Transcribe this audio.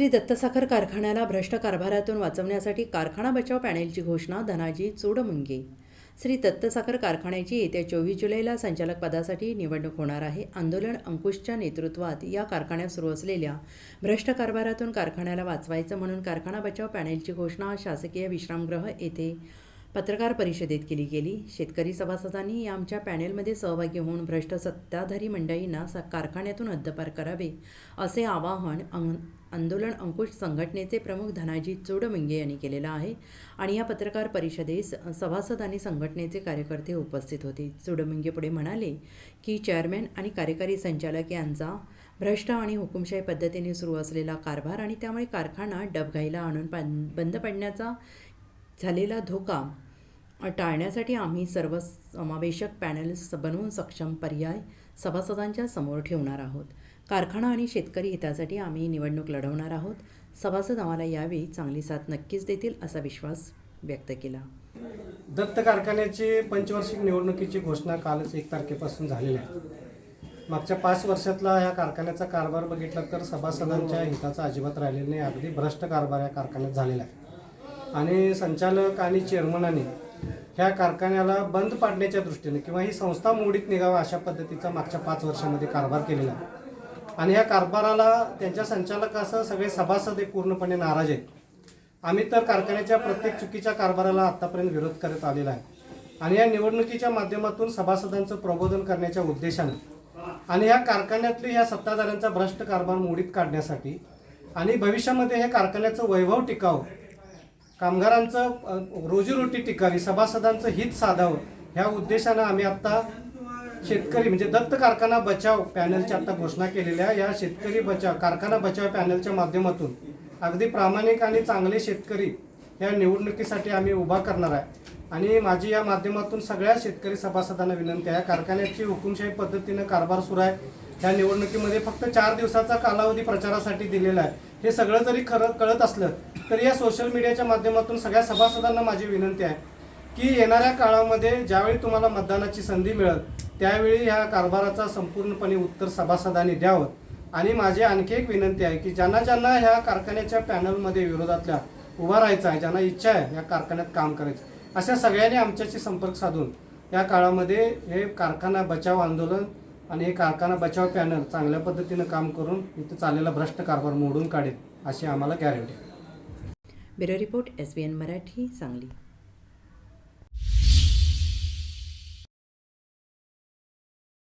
श्री दत्तसाखर कारखान्याला भ्रष्ट कारभारातून वाचवण्यासाठी कारखाना बचाव पॅनेलची घोषणा धनाजी चोडमुंगे. श्री दत्तसाखर कारखान्याची येत्या चोवीस जुलैला संचालक पदासाठी निवडणूक होणार आहे. आंदोलन अंकुशच्या नेतृत्वात या कारखान्यात सुरू असलेल्या भ्रष्ट कारभारातून कारखान्याला वाचवायचं म्हणून कारखाना बचाव पॅनेलची घोषणा शासकीय विश्रामगृह येथे पत्रकार परिषदेत केली गेली. शेतकरी सभासदांनी या आमच्या पॅनेलमध्ये सहभागी होऊन भ्रष्ट सत्ताधारी मंडळींना स कारखान्यातून हद्दपार करावे असे आवाहन अं आंदोलन अंकुश संघटनेचे प्रमुख धनाजी चोडमुंगे यांनी केलेलं आहे आणि या पत्रकार परिषदेस सभासद आणि संघटनेचे कार्यकर्ते उपस्थित होते. चोडमुंगे पुढे म्हणाले की चेअरमॅन आणि कार्यकारी संचालक यांचा भ्रष्ट आणि हुकुमशाही पद्धतीने सुरू असलेला कारभार आणि त्यामुळे कारखाना डबघाईला आणून पं- बंद पडण्याचा झालेला धोका टाळण्यासाठी आम्ही सर्व समावेशक पॅनल्स बनवून सक्षम पर्याय सभासदांच्या समोर ठेवणार आहोत. कारखाना आणि शेतकरी हितासाठी आम्ही निवडणूक लढवणार आहोत. सभासद आम्हाला यावेळी चांगली साथ नक्कीच देतील असा विश्वास व्यक्त केला. दत्त कारखान्याची पंचवार्षिक निवडणुकीची घोषणा कालच एक तारखेपासून झालेली आहे. मागच्या पाच वर्षातला ह्या कारखान्याचा कारभार बघितला तर सभासदांच्या हिताचा अजिबात राहिलेला नाही. अगदी भ्रष्ट कारभार या कारखान्यात झालेला आहे. आणि संचालक आणि चेअरमनाने ह्या कारखान्याला बंद पाडण्याच्या दृष्टीने किंवा ही संस्था मोडीत निघावा अशा पद्धतीचा मागच्या पाच वर्षामध्ये कारभार केलेला आहे. आणि ह्या कारभाराला त्यांच्या संचालकासह सगळे सभासद हे पूर्णपणे नाराज आहेत. आम्ही तर कारखान्याच्या प्रत्येक चुकीच्या कारभाराला आत्तापर्यंत विरोध करत आलेला आहे. आणि या निवडणुकीच्या माध्यमातून सभासदांचं प्रबोधन करण्याच्या उद्देशानं आणि या कारखान्यातली या सत्ताधाऱ्यांचा भ्रष्ट कारभार मोडीत काढण्यासाठी आणि भविष्यामध्ये हे कारखान्याचं वैभव टिकावं कामगारांचं रोजीरोटी टिकावी सभासदांचं हित साधावं ह्या उद्देशानं आम्ही आत्ता शेतकरी म्हणजे दत्त कारखाना बचाव पॅनलची आता घोषणा केलेल्या या शेतकरी बचाव कारखाना बचाव पॅनलच्या माध्यमातून अगदी प्रामाणिक आणि चांगले शेतकरी या निवडणुकीसाठी आम्ही उभा करणार आहे. आणि माझी या माध्यमातून सगळ्या शेतकरी सभासदांना विनंती आहे. कारखान्याची हुकुमशाही पद्धतीनं कारभार सुरू आहे. या निवडणुकीमध्ये फक्त चार दिवसाचा कालावधी प्रचारासाठी दिलेला आहे. हे सगळं जरी खरं कळत असलं तरी या सोशल मीडियाच्या माध्यमातून सगळ्या सभासदांना माझी विनंती आहे की येणाऱ्या काळामध्ये ज्यावेळी तुम्हाला मतदानाची संधी मिळेल त्यावेळी ह्या कारभाराचा संपूर्णपणे उत्तर सभासदांनी द्यावं. आणि माझी आणखी एक विनंती आहे की ज्यांना ज्यांना ह्या कारखान्याच्या पॅनलमध्ये विरोधातल्या उभा राहायचा आहे ज्यांना इच्छा आहे या कारखान्यात काम करायचं अशा सगळ्यांनी आमच्याशी संपर्क साधून या काळामध्ये हे कारखाना बचाव आंदोलन आणि हे कारखाना बचाव पॅनल चांगल्या पद्धतीनं काम करून इथं चाललेला भ्रष्ट कारभार मोडून काढेल अशी आम्हाला guarantee bureau report S B N Marathi Sangli.